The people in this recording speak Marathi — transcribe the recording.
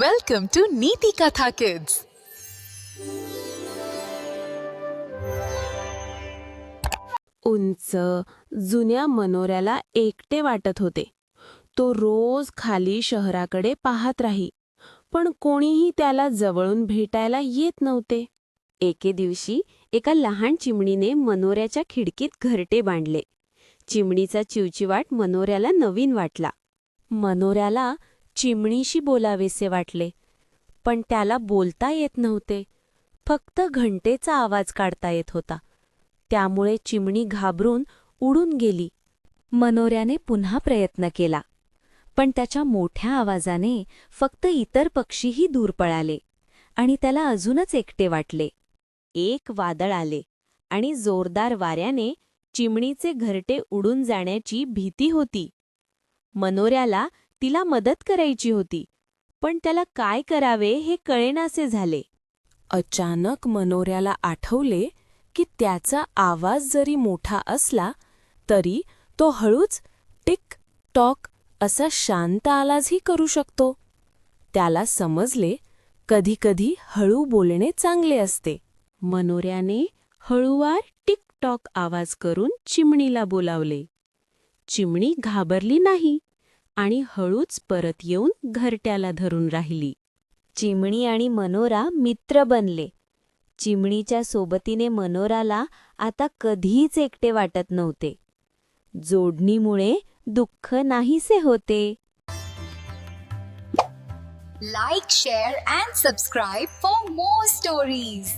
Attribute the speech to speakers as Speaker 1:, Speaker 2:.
Speaker 1: वेलकम टू नीति कथा किड्स
Speaker 2: उंच जुन्या मनोऱ्याला एकटे वाटत होते. तो रोज खाली शहराकडे पाहत राही पण कोणीही त्याला जवळून भेटायला येत नव्हते.
Speaker 3: एके दिवशी एका लहान चिमणीने मनोऱ्याच्या खिडकीत घरटे बांधले. चिमणीचा चिवचिवाट मनोऱ्याला नवीन वाटला. मनोऱ्याला चिमणीशी बोलावेसे वाटले. पण त्याला बोलता येत नव्हते. फक्त घंटेचा आवाज काढता येत होता. त्यामुळे चिमणी घाबरून उडून गेली. मनोऱ्याने पुन्हा प्रयत्न केला. पण त्याच्या मोठ्या आवाजाने फक्त इतर पक्षीही दूर पळाले आणि त्याला अजूनच एकटे वाटले. एक वादळ आले आणि जोरदार वाऱ्याने चिमणीचे घरटे उडून जाण्याची भीती होती. मनोऱ्याला तिला मदत करायची होती. पण त्याला काय करावे हे कळेनासे झाले.
Speaker 2: अचानक मनोऱ्याला आठवले की त्याचा आवाज जरी मोठा असला तरी तो हळूच टिक टॉक असा शांत आलाजही करू शकतो. त्याला समजले कधीकधी हळू बोलणे चांगले असते.
Speaker 3: मनोऱ्याने हळुवार टिकटॉक आवाज करून चिमणीला बोलावले. चिमणी घाबरली नाही. आणि हळूच परत येऊन घरट्याला धरून राहिली. चिमणी आणि मनोरा मित्र बनले. चिमणीच्या सोबतीने मनोराला आता कधीच एकटे वाटत नव्हते. जोडणीमुळे दुःख नाहीसे होते.
Speaker 4: Like share and subscribe for more stories